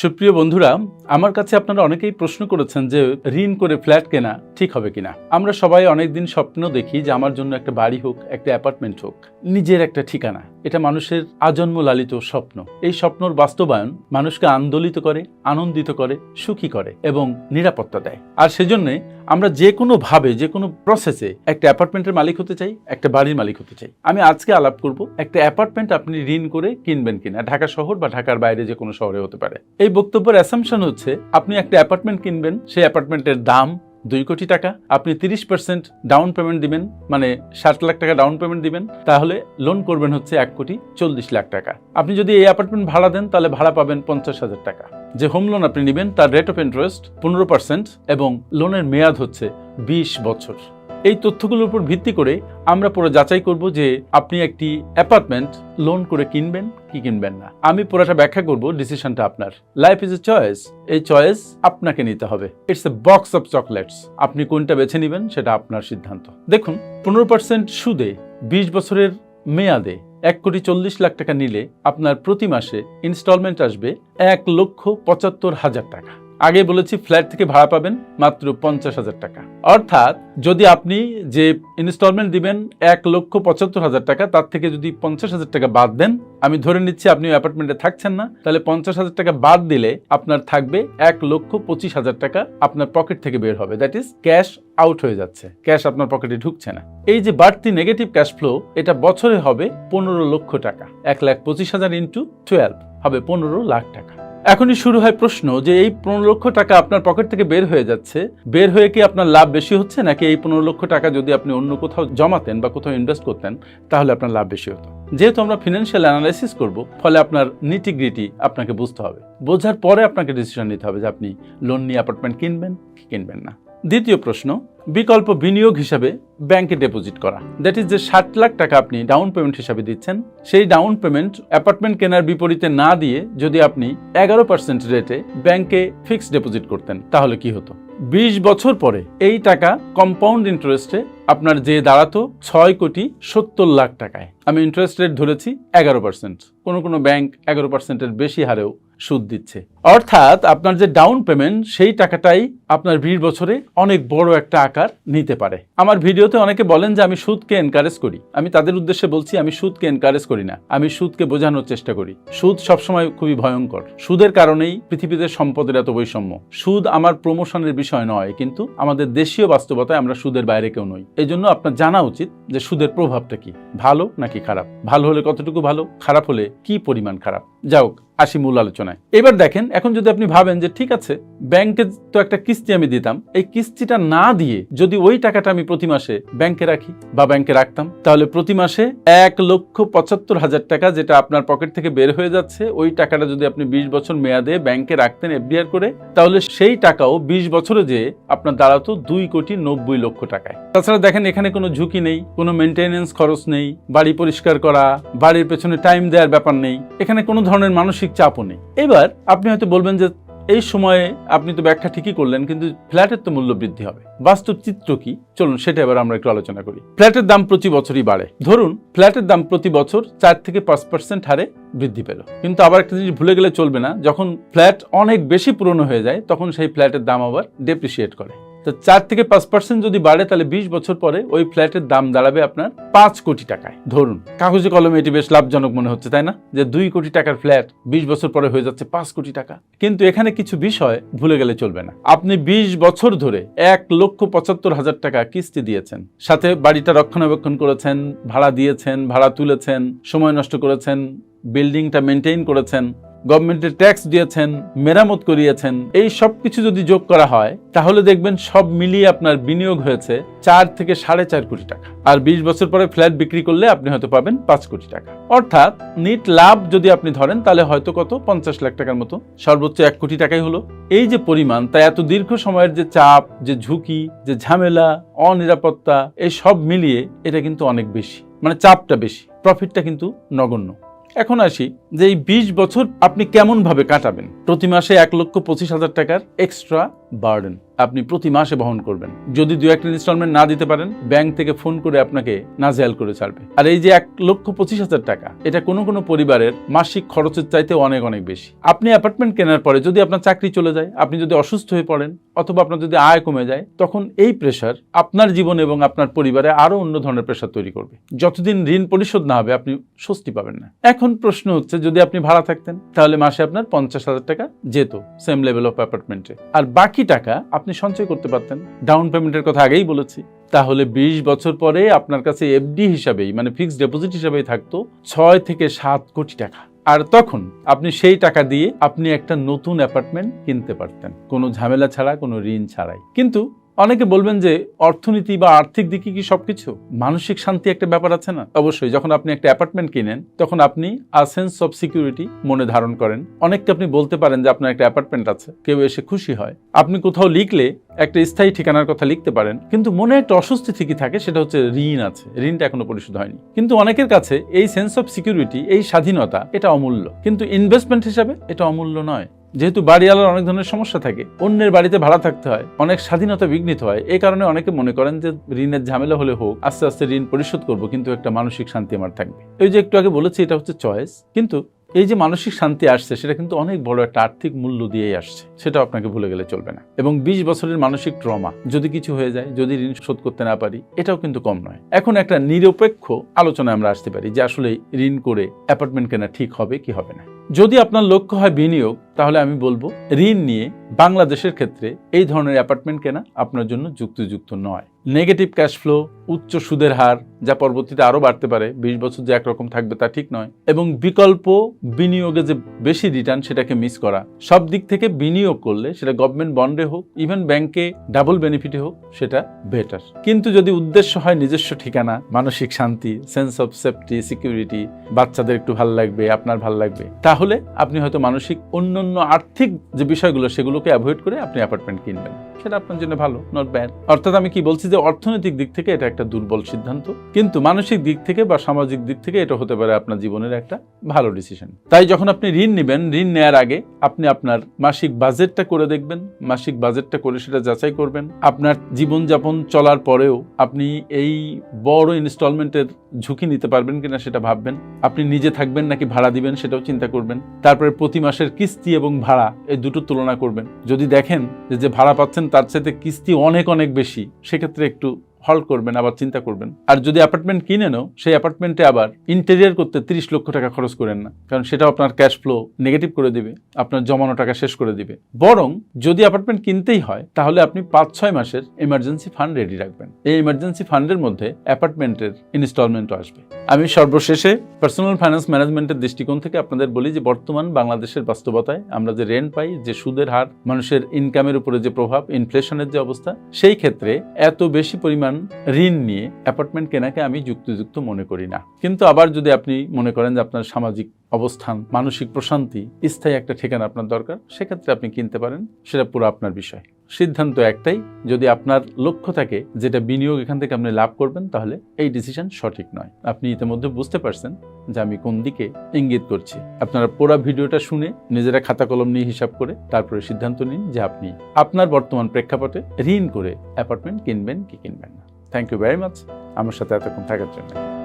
সুপ্রিয় বন্ধুরা, আমার কাছে আপনারা অনেকেই প্রশ্ন করেছেন যে ঋণ করে ফ্ল্যাট কেনা ঠিক হবে কিনা। আমরা সবাই অনেকদিন স্বপ্ন দেখি যে আমার জন্য একটা বাড়ি হোক, একটা অ্যাপার্টমেন্ট হোক, নিজের একটা ঠিকানা। এটা মানুষের আজন্ম লালিত স্বপ্ন। এই স্বপ্নর বাস্তবায়ন মানুষকে আন্দোলিত করে, আনন্দিত করে, সুখী করে এবং নিরাপত্তা দেয়। আর সেজন্যে আমরা যে কোনো ভাবে, যে কোনো প্রসেসে একটা অ্যাপার্টমেন্টের মালিক হতে চাই, একটা বাড়ির মালিক হতে চাই। আমি আজকে আলাপ করব, একটা অ্যাপার্টমেন্ট আপনি ঋণ করে কিনবেন কিনা, ঢাকা শহর বা ঢাকার বাইরে যে কোনো শহরে হতে পারে। এই বক্তব্যের অ্যাসামশন হচ্ছে, আপনি একটা অ্যাপার্টমেন্ট কিনবেন, সেই অ্যাপার্টমেন্টের দাম দুই কোটি টাকা, আপনি তিরিশ পার্সেন্ট ডাউন পেমেন্ট দিবেন মানে ষাট লাখ টাকা ডাউন পেমেন্ট দিবেন, তাহলে লোন করবেন হচ্ছে এক কোটি চল্লিশ লাখ টাকা। আপনি যদি এই অ্যাপার্টমেন্ট ভাড়া দেন, তাহলে ভাড়া পাবেন পঞ্চাশ হাজার টাকা। যে হোম লোন আপনি নেবেন, তার রেট অফ ইন্টারেস্ট পনেরো পার্সেন্ট এবং লোনের মেয়াদ হচ্ছে বিশ বছর। এই তথ্যগুলোর উপর ভিত্তি করে আমরা পুরো যাচাই করব যে আপনি একটি অ্যাপার্টমেন্ট লোন করে কিনবেন কি কিনবেন না। আমি পুরোটা ব্যাখ্যা করব ডিসিশনটা আপনার। লাইফ ইজ এ চয়েস এই চয়েস আপনাকে নিতে হবে। It's a box of chocolates আপনি কোনটা বেছে নেবেন, সেটা আপনার সিদ্ধান্ত। দেখুন, পনেরো পার্সেন্ট সুদে বিশ বছরের মেয়াদে এক কোটি চল্লিশ লাখ টাকা নিলে আপনার প্রতি মাসে ইনস্টলমেন্ট আসবে এক লক্ষ পঁচাত্তর হাজার টাকা। আগে বলেছি ফ্ল্যাট থেকে ভাড়া পাবেন মাত্র পঞ্চাশ হাজার টাকা। অর্থাৎ যদি আপনি যে ইনস্টলমেন্ট দিবেন এক লক্ষ পঁচাত্তর হাজার টাকা, তার থেকে যদি পঞ্চাশ হাজার টাকা বাদ দেন, আমি ধরে নিচ্ছি আপনি অ্যাপার্টমেন্টে থাকছেন না, তাহলে পঞ্চাশ হাজার টাকা বাদ দিলে আপনার থাকবে এক লক্ষ পঁচিশ হাজার টাকা আপনার পকেট থেকে বের হবে। দ্যাট ইজ ক্যাশ আউট হয়ে যাচ্ছে। ক্যাশ আপনার পকেটে ঢুকছে না। এই যে বাড়তি নেগেটিভ ক্যাশ ফ্লো এটা বছরে হবে পনেরো লক্ষ টাকা। এক লাখ পঁচিশ হাজার ইন্টু টুয়েলভ হবে পনেরো লাখ টাকা। এখনই শুরু হয় প্রশ্ন যে এই পনেরো লক্ষ টাকা আপনার পকেট থেকে বের হয়ে যাচ্ছে। বের হয়ে কি আপনার লাভ বেশি হচ্ছে? নাকি এই পনেরো লক্ষ টাকা যদি আপনি অন্য কোথাও জমাতেন বা কোথাও ইনভেস্ট করতেন, তাহলে আপনার লাভ বেশি হতো। যেহেতু আমরা ফিনান্সিয়াল অ্যানালাইসিস করব, ফলে আপনার নিটিগ্রিটি আপনাকে বুঝতে হবে। বোঝার পরে আপনাকে ডিসিশন নিতে হবে যে আপনি লোন নিয়ে অ্যাপার্টমেন্ট কিনবেন কি কিনবেন না। দ্বিতীয় প্রশ্ন, বিকল্প বিনিয়োগ হিসাবে ব্যাংকে ডিপোজিট করা। দ্যাট ইজ যে ষাট লাখ টাকা আপনি ডাউন পেমেন্ট হিসাবে দিচ্ছেন, সেই ডাউন পেমেন্ট অ্যাপার্টমেন্ট কেনার বিপরীতে না দিয়ে যদি আপনি এগারো পার্সেন্ট রেটে ব্যাংকে ফিক্সড ডিপোজিট করতেন, তাহলে কি হতো? বিশ বছর পরে এই টাকা কম্পাউন্ড ইন্টারেস্টে আপনার যে দাঁড়াতো ছয় কোটি সত্তর লাখ টাকায়। আমি ইন্টারেস্ট রেট ধরেছি এগারো পার্সেন্ট কোনো কোনো ব্যাংক এগারো পার্সেন্টের বেশি হারেও সুদ দিচ্ছে। অর্থাৎ আপনার যে ডাউন পেমেন্ট সেই টাকাটাই আপনার বিশ বছরে অনেক বড় একটা আকার নিতে পারে। আমার ভিডিওতে অনেকে বলেন যে, আমি সুদকে এনকারেজ করি। আমি তাদের উদ্দেশ্যে বলছি, আমি সুদকে এনকারেজ করি না। আমি সুদকে বোঝানোর চেষ্টা করি। সুদ সবসময় খুবই ভয়ঙ্কর। সুদের কারণেই পৃথিবীতে সম্পদের এত বৈষম্য। সুদ আমার প্রমোশনের বিষয় নয়, কিন্তু আমাদের দেশীয় বাস্তবতায় আমরা সুদের বাইরে কেউ নই। এই জন্য আপনার জানা উচিত যে, সুদের প্রভাবটা কি? ভালো নাকি খারাপ? ভালো হলে কতটুকু ভালো? খারাপ হলে কি পরিমাণ খারাপ? যাও আসি মূল আলোচনায়। এবার দেখেন এখন যদি আপনি ভাবেন যে ঠিক আছে ব্যাংকে তো একটা কিস্তি আমি দিতাম। এই কিস্তিটা না দিয়ে যদি ওই টাকাটা আমি প্রতি মাসে ব্যাংকে রাখি বা ব্যাংকে রাখতাম, তাহলে প্রতি মাসে এক লক্ষ পঁচাত্তর হাজার টাকা যেটা আপনার পকেট থেকে বের হয়ে যাচ্ছে, ওই টাকাটা যদি আপনি বিশ বছর মেয়াদে ব্যাংকে রাখতেন এফডিআর করে, তাহলে সেই টাকাও বিশ বছরে যে আপনার দাঁড়াতো দুই কোটি নব্বই লক্ষ টাকায়। তাছাড়া দেখেন, এখানে কোনো ঝুঁকি নেই, কোনো মেনটেনেন্স খরচ নেই, বাড়ি পরিষ্কার করা, বাড়ির পেছনে টাইম দেওয়ার ব্যাপার নেই, এখানে কোনো ধরনের মানসিক চাপও নেই। এবার আপনি হয়তো বলবেন যে এই সময়ে আপনি তো ব্যাখ্যা ঠিকই করলেন, কিন্তু ফ্ল্যাটের তো মূল্য বৃদ্ধি হবে। বাস্তব চিত্র কি? চলুন, সেটা এবার আমরা একটু আলোচনা করি। ফ্ল্যাটের দাম প্রতি বছরই বাড়ে। ধরুন, ফ্ল্যাটের দাম প্রতি বছর চার থেকে পাঁচ পার্সেন্ট হারে বৃদ্ধি পেল। কিন্তু আবার একটা জিনিস ভুলে গেলে চলবে না, যখন ফ্ল্যাট অনেক বেশি পুরনো হয়ে যায়, তখন সেই ফ্ল্যাটের দাম আবার ডেপ্রিসিয়েট করে। তো চার থেকে পাঁচ পার্সেন্ট যদি বাড়ে, তাহলে বিশ বছর পরে ওই ফ্ল্যাটের দাম দাঁড়াবে আপনার পাঁচ কোটি টাকায়। ধরুন, কাগজে কলমে এটি বেশ লাভজনক মনে হচ্ছে, তাই না? যে দুই কোটি টাকার ফ্ল্যাট বিশ বছর পরে হয়ে যাচ্ছে পাঁচ কোটি টাকা। কিন্তু এখানে কিছু বিষয় ভুলে গেলে চলবে না। আপনি বিশ বছর ধরে এক লক্ষ পঁচাত্তর হাজার টাকা কিস্তি দিয়েছেন। সাথে বাড়িটা রক্ষণাবেক্ষণ করেছেন, ভাড়া দিয়েছেন, ভাড়া তুলেছেন, সময় নষ্ট করেছেন, বিল্ডিংটা মেনটেন করেছেন। গভর্নমেন্টের ট্যাক্স দিয়েছেন, মেরামত করিয়েছেন, এই সব কিছু যদি যোগ করা হয়, তাহলে দেখবেন সব মিলিয়ে আপনার বিনিয়োগ হয়েছে চার থেকে সাড়ে চার কোটি টাকা। আর বিশ বছর পরে ফ্ল্যাট বিক্রি করলে আপনি হয়তো পাবেন পাঁচ কোটি টাকা। অর্থাৎ নিট লাভ যদি আপনি ধরেন, তাহলে হয়তো কত? পঞ্চাশ লাখ টাকার মতো। সর্বোচ্চ এক কোটি টাকাই হলো। এই যে পরিমাণ, তা এত দীর্ঘ সময়ের যে চাপ, যে ঝুঁকি, যে ঝামেলা, অনিরাপত্তা, এই সব মিলিয়ে এটা কিন্তু অনেক বেশি। মানে চাপটা বেশি প্রফিটটা কিন্তু নগণ্য। এখন আসি যে এই বিশ বছর আপনি কেমনভাবে কাটাবেন? প্রতি মাসে এক লক্ষ পঁচিশ হাজার টাকার এক্সট্রা বার্ডেন, আপনি প্রতি মাসে বহন করবেন। যদি দু একটা ইনস্টলমেন্ট না দিতে পারেন, ব্যাংক থেকে ফোন করে আপনাকে নাজেয়াল করে ছাড়বে। আর এই যে এক লক্ষ পঁচিশ হাজার টাকা, এটা কোনো কোনো পরিবারের মাসিক খরচের চাইতে অনেক অনেক বেশি। আপনি অ্যাপার্টমেন্ট কেনার পরে যদি আপনার চাকরি চলে যায়, আপনি যদি অসুস্থ হয়ে পড়েন অথবা আপনার যদি আয় কমে যায়, তখন এই প্রেশার আপনার জীবন এবং আপনার পরিবারে আরও অন্য ধরনের প্রেশার তৈরি করবে। যতদিন ঋণ পরিশোধ না হবে, আপনি স্বস্তি পাবেন না। এখন প্রশ্ন হচ্ছে, যদি আপনি ভাড়া থাকতেন, তাহলে মাসে আপনার পঞ্চাশ হাজার টাকা যেত সেম লেভেল অফ অ্যাপার্টমেন্টে আর বাকি টাকা আপনি সঞ্চয় করতে পারতেন। ডাউন পেমেন্টের কথা আগেই বলেছি। তাহলে বিশ বছর পরে আপনার কাছে এফডি হিসাবেই মানে ফিক্সড ডিপোজিট হিসাবেই থাকতো ছয় থেকে সাত কোটি টাকা। আর তখন আপনি সেই টাকা দিয়ে আপনি একটা নতুন অ্যাপার্টমেন্ট কিনতে পারতেন। কোনো ঝামেলা ছাড়া, কোনো ঋণ ছাড়াই। কিন্তু অনেকে বলবেন যে অর্থনীতি বা আর্থিক দিকে কি সবকিছু? মানসিক শান্তি একটা ব্যাপার আছে না? অবশ্যই, যখন আপনি একটা অ্যাপার্টমেন্ট কিনেন, তখন আপনি আ সেন্স অফ সিকিউরিটি মনে ধারণ করেন। অনেককে আপনি বলতে পারেন যে আপনার একটা অ্যাপার্টমেন্ট আছে, কেউ এসে খুশি হয়। আপনি কোথাও লিখলে একটা স্থায়ী ঠিকানার কথা লিখতে পারেন, কিন্তু মনে একটা অস্বস্তি ঠিকই থাকে, সেটা হচ্ছে ঋণ আছে। ঋণটা এখনও পরিশোধ হয়নি। কিন্তু অনেকের কাছে এই সেন্স অফ সিকিউরিটি এই স্বাধীনতা, এটা অমূল্য। কিন্তু ইনভেস্টমেন্ট হিসাবে এটা অমূল্য নয়। যেহেতু বাড়িওয়ালার অনেক ধরনের সমস্যা থাকে, অন্যের বাড়িতে ভাড়া থাকতে হয়, অনেক স্বাধীনতা বিঘ্নিত হয় এই কারণে অনেকে মনে করেন যে ঋণের ঝামেলা হলে হোক, আস্তে আস্তে ঋণ পরিশোধ করব, কিন্তু একটা মানসিক শান্তি আমার থাকবে। এই যে একটু আগে বলেছি, এটা হচ্ছে চয়েস, কিন্তু এই যে মানসিক শান্তি আসছে, সেটা কিন্তু অনেক বড় একটা আর্থিক মূল্য দিয়েই আসছে সেটা আপনাকে ভুলে গেলে চলবে না। এবং বিশ বছরের মানসিক ট্রমা, যদি কিছু হয়ে যায়, যদি ঋণ শোধ করতে না পারি, এটাও কিন্তু কম নয়। এখন একটা নিরপেক্ষ আলোচনায় আমরা আসতে পারি যে আসলে ঋণ করে অ্যাপার্টমেন্ট কেনা ঠিক হবে কি হবে না। যদি আপনার লক্ষ্য হয় বিনিয়োগ তাহলে আমি বলব, ঋণ নিয়ে বাংলাদেশের ক্ষেত্রে এই ধরনের অ্যাপার্টমেন্ট কেনা আপনার জন্য যুক্তিযুক্ত নয়। নেগেটিভ ক্যাশ ফ্লো, উচ্চ সুদের হার, যা পরবর্তীতে আরও বাড়তে পারে, বিশ বছর যে একরকম থাকবে তা ঠিক নয়, এবং বিকল্প বিনিয়োগে যে বেশি রিটার্ন সেটাকে মিস করা। সব দিক থেকে বিনিয়োগ করলে সেটা গভর্নমেন্ট বন্ডে হোক ইভেন ব্যাংকে ডাবল বেনিফিটে হোক, সেটা বেটার কিন্তু যদি উদ্দেশ্য হয় নিজস্ব ঠিকানা, মানসিক শান্তি সেন্স অফ সেফটি সিকিউরিটি বাচ্চাদের একটু ভালো লাগবে, আপনার ভালো লাগবে, তাহলে আপনি হয়তো মানসিক অন্যান্য আর্থিক যে বিষয়গুলো, সেগুলোকে অ্যাভয়েড করে আপনি অ্যাপার্টমেন্ট কিনবেন। সেটা আপনার জন্য ভালো নট ব্যাড অর্থাৎ আমি কি বলছি যে, অর্থনৈতিক দিক থেকে এটা একটা দুর্বল সিদ্ধান্ত, কিন্তু মানসিক দিক থেকে বা সামাজিক দিক থেকে এটা হতে পারে আপনার জীবনের একটা ভালো ডিসিশন তাই যখন আপনি ঋণ নেবেন, ঋণ নেয়ার আগে আপনি আপনার মাসিক বাজেটটা করে দেখবেন, মাসিক বাজেটটা করে সেটা যাচাই করবেন। আপনার জীবনযাপন চলার পরেও আপনি এই বড় ইনস্টলমেন্টের ঝুঁকি নিতে পারবেন কিনা সেটা ভাববেন। আপনি নিজে থাকবেন নাকি ভাড়া দিবেন সেটাও চিন্তা করবেন। তারপরে প্রতি মাসের কিস্তি এবং ভাড়া এই দুটো তুলনা করবেন। যদি দেখেন যে ভাড়া পাচ্ছেন তার সাথে কিস্তি অনেক অনেক বেশি, সেক্ষেত্রে একটু হল্ট করবেন, আবার চিন্তা করবেন। আর যদি অ্যাপার্টমেন্ট কিনে নেও, সেই অ্যাপার্টমেন্টে আবার ইন্টেরিয়ার করতে তিরিশ লক্ষ টাকা খরচ করেন না। কারণ সেটাও আপনার ক্যাশ ফ্লো নেগেটিভ করে দিবে, আপনার জমানো টাকা শেষ করে দিবে। বরং যদি অ্যাপার্টমেন্ট কিনতেই হয়, তাহলে আপনি পাঁচ ছয় মাসের এমার্জেন্সি ফান্ড রেডি রাখবেন। এই এমার্জেন্সি ফান্ডের মধ্যে অ্যাপার্টমেন্টের ইনস্টলমেন্টও আসবে। আমি সর্বশেষে পার্সোনাল ফাইন্যান্স ম্যানেজমেন্টের দৃষ্টিকোণ থেকে আপনাদের বলি যে, বর্তমান বাংলাদেশের বাস্তবতায় আমরা যে রেন্ট পাই, যে সুদের হার, মানুষের ইনকামের উপরে যে প্রভাব ইনফ্লেশনের যে অবস্থা, সেই ক্ষেত্রে এত বেশি পরিমাণ ঋণ নিয়ে অ্যাপার্টমেন্ট কেনাকে আমি যুক্তিযুক্ত মনে করি না। কিন্তু আবার যদি আপনি মনে করেন যে আপনার সামাজিক অবস্থান, মানসিক প্রশান্তি, স্থায়ী একটা ঠিকানা আপনার দরকার, সেক্ষেত্রে আপনি কিনতে পারেন, সেটা পুরো আপনার বিষয়। সিদ্ধান্ত একটাই, যদি আপনার লক্ষ্য থাকে যেটা বিনিয়োগ এখান থেকে আপনি লাভ করবেন, তাহলে এই ডিসিশন সঠিক নয়। আপনি ইতিমধ্যে বুঝতে পারছেন যে আমি কোন দিকে ইঙ্গিত করছি। আপনারা পুরো ভিডিওটা শুনে নিজেরা খাতা কলম নিয়ে হিসাব করে তারপরে সিদ্ধান্ত নিন যে আপনি আপনার বর্তমান প্রেক্ষাপটে ঋণ করে অ্যাপার্টমেন্ট কিনবেন কি কিনবেন না। থ্যাংক ইউ ভেরি মাচ আমার সাথে এতক্ষণ থাকার জন্য।